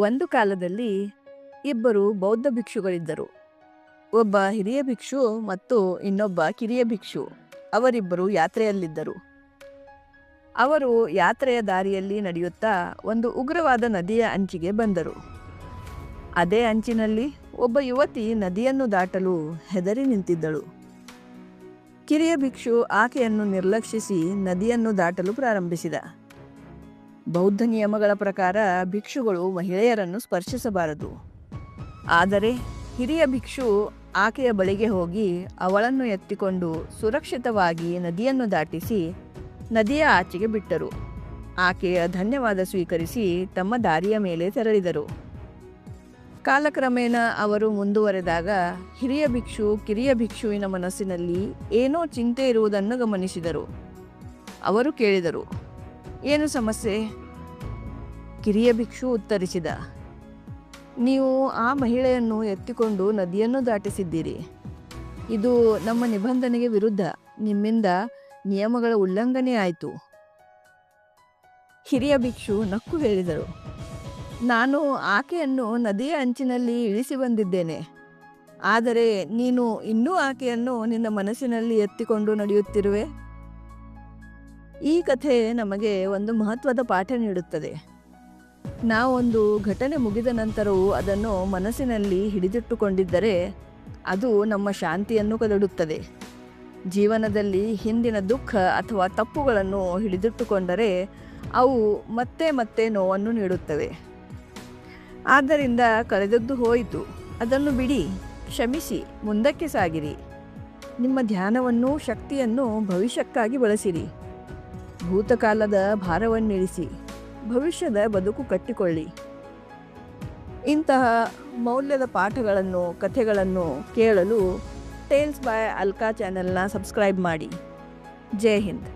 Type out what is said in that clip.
ಒಂದು ಕಾಲದಲ್ಲಿ ಇಬ್ಬರು ಬೌದ್ಧ ಭಿಕ್ಷುಗಳಿದ್ದರು. ಒಬ್ಬ ಹಿರಿಯ ಭಿಕ್ಷು ಮತ್ತು ಇನ್ನೊಬ್ಬ ಕಿರಿಯ ಭಿಕ್ಷು. ಅವರಿಬ್ಬರು ಯಾತ್ರೆಯಲ್ಲಿದ್ದರು. ಅವರು ಯಾತ್ರೆಯ ದಾರಿಯಲ್ಲಿ ನಡೆಯುತ್ತಾ ಒಂದು ಉಗ್ರವಾದ ನದಿಯ ಅಂಚಿಗೆ ಬಂದರು. ಅದೇ ಅಂಚಿನಲ್ಲಿ ಒಬ್ಬ ಯುವತಿ ನದಿಯನ್ನು ದಾಟಲು ಹೆದರಿ ನಿಂತಿದ್ದಳು. ಕಿರಿಯ ಭಿಕ್ಷು ಆಕೆಯನ್ನು ನಿರ್ಲಕ್ಷಿಸಿ ನದಿಯನ್ನು ದಾಟಲು ಪ್ರಾರಂಭಿಸಿದ. ಬೌದ್ಧ ನಿಯಮಗಳ ಪ್ರಕಾರ ಭಿಕ್ಷುಗಳು ಮಹಿಳೆಯರನ್ನು ಸ್ಪರ್ಶಿಸಬಾರದು. ಆದರೆ ಹಿರಿಯ ಭಿಕ್ಷು ಆಕೆಯ ಬಳಿಗೆ ಹೋಗಿ ಅವಳನ್ನು ಎತ್ತಿಕೊಂಡು ಸುರಕ್ಷಿತವಾಗಿ ನದಿಯನ್ನು ದಾಟಿಸಿ ನದಿಯ ಆಚೆಗೆ ಬಿಟ್ಟರು. ಆಕೆಯ ಧನ್ಯವಾದ ಸ್ವೀಕರಿಸಿ ತಮ್ಮ ದಾರಿಯ ಮೇಲೆ ತೆರಳಿದರು. ಕಾಲಕ್ರಮೇಣ ಅವರು ಮುಂದುವರೆದಾಗ ಹಿರಿಯ ಭಿಕ್ಷು ಕಿರಿಯ ಭಿಕ್ಷುವಿನ ಮನಸ್ಸಿನಲ್ಲಿ ಏನೋ ಚಿಂತೆ ಇರುವುದನ್ನು ಗಮನಿಸಿದರು. ಅವರು ಕೇಳಿದರು ಏನು ಸಮಸ್ಯೆ? ಕಿರಿಯ ಭಿಕ್ಷು ಉತ್ತರಿಸಿದ, ನೀವು ಆ ಮಹಿಳೆಯನ್ನು ಎತ್ತಿಕೊಂಡು ನದಿಯನ್ನು ದಾಟಿಸಿದ್ದೀರಿ. ಇದು ನಮ್ಮ ನಿಬಂಧನೆಗೆ ವಿರುದ್ಧ, ನಿಮ್ಮಿಂದ ನಿಯಮಗಳ ಉಲ್ಲಂಘನೆ ಆಯಿತು. ಹಿರಿಯ ಭಿಕ್ಷು ನಕ್ಕು ಹೇಳಿದರು, ನಾನು ಆಕೆಯನ್ನು ನದಿಯ ಅಂಚಿನಲ್ಲಿ ಇಳಿಸಿ ಬಂದಿದ್ದೇನೆ. ಆದರೆ ನೀನು ಇನ್ನೂ ಆಕೆಯನ್ನು ನಿನ್ನ ಮನಸ್ಸಿನಲ್ಲಿ ಎತ್ತಿಕೊಂಡು ನಡೆಯುತ್ತಿರುವೆ? ಈ ಕಥೆ ನಮಗೆ ಒಂದು ಮಹತ್ವದ ಪಾಠ ನೀಡುತ್ತದೆ. ನಾವೊಂದು ಘಟನೆ ಮುಗಿದ ನಂತರವೂ ಅದನ್ನು ಮನಸ್ಸಿನಲ್ಲಿ ಹಿಡಿದಿಟ್ಟುಕೊಂಡಿದ್ದರೆ ಅದು ನಮ್ಮ ಶಾಂತಿಯನ್ನು ಕದಡುತ್ತದೆ. ಜೀವನದಲ್ಲಿ ಹಿಂದಿನ ದುಃಖ ಅಥವಾ ತಪ್ಪುಗಳನ್ನು ಹಿಡಿದಿಟ್ಟುಕೊಂಡರೆ ಅವು ಮತ್ತೆ ಮತ್ತೆ ನೋವನ್ನು ನೀಡುತ್ತವೆ. ಆದ್ದರಿಂದ ಕಳೆದದ್ದು ಹೋಯಿತು. ಅದನ್ನು ಬಿಡಿ, ಕ್ಷಮಿಸಿ, ಮುಂದಕ್ಕೆ ಸಾಗಿರಿ. ನಿಮ್ಮ ಧ್ಯಾನವನ್ನು ಶಕ್ತಿಯನ್ನು ಭವಿಷ್ಯಕ್ಕಾಗಿ ಬಳಸಿರಿ. ಭೂತಕಾಲದ ಭಾರವನ್ನಿಳಿಸಿ, ಭವಿಷ್ಯದ ಬದುಕು ಕಟ್ಟಿಕೊಳ್ಳಿ. ಇಂತಹ ಮೌಲ್ಯದ ಪಾಠಗಳನ್ನು, ಕಥೆಗಳನ್ನು ಕೇಳಲು ಟೇಲ್ಸ್ ಬಾಯ್ ಅಲ್ಕಾ ಚಾನೆಲ್ನ ಸಬ್ಸ್ಕ್ರೈಬ್ ಮಾಡಿ. ಜೈ ಹಿಂದ್.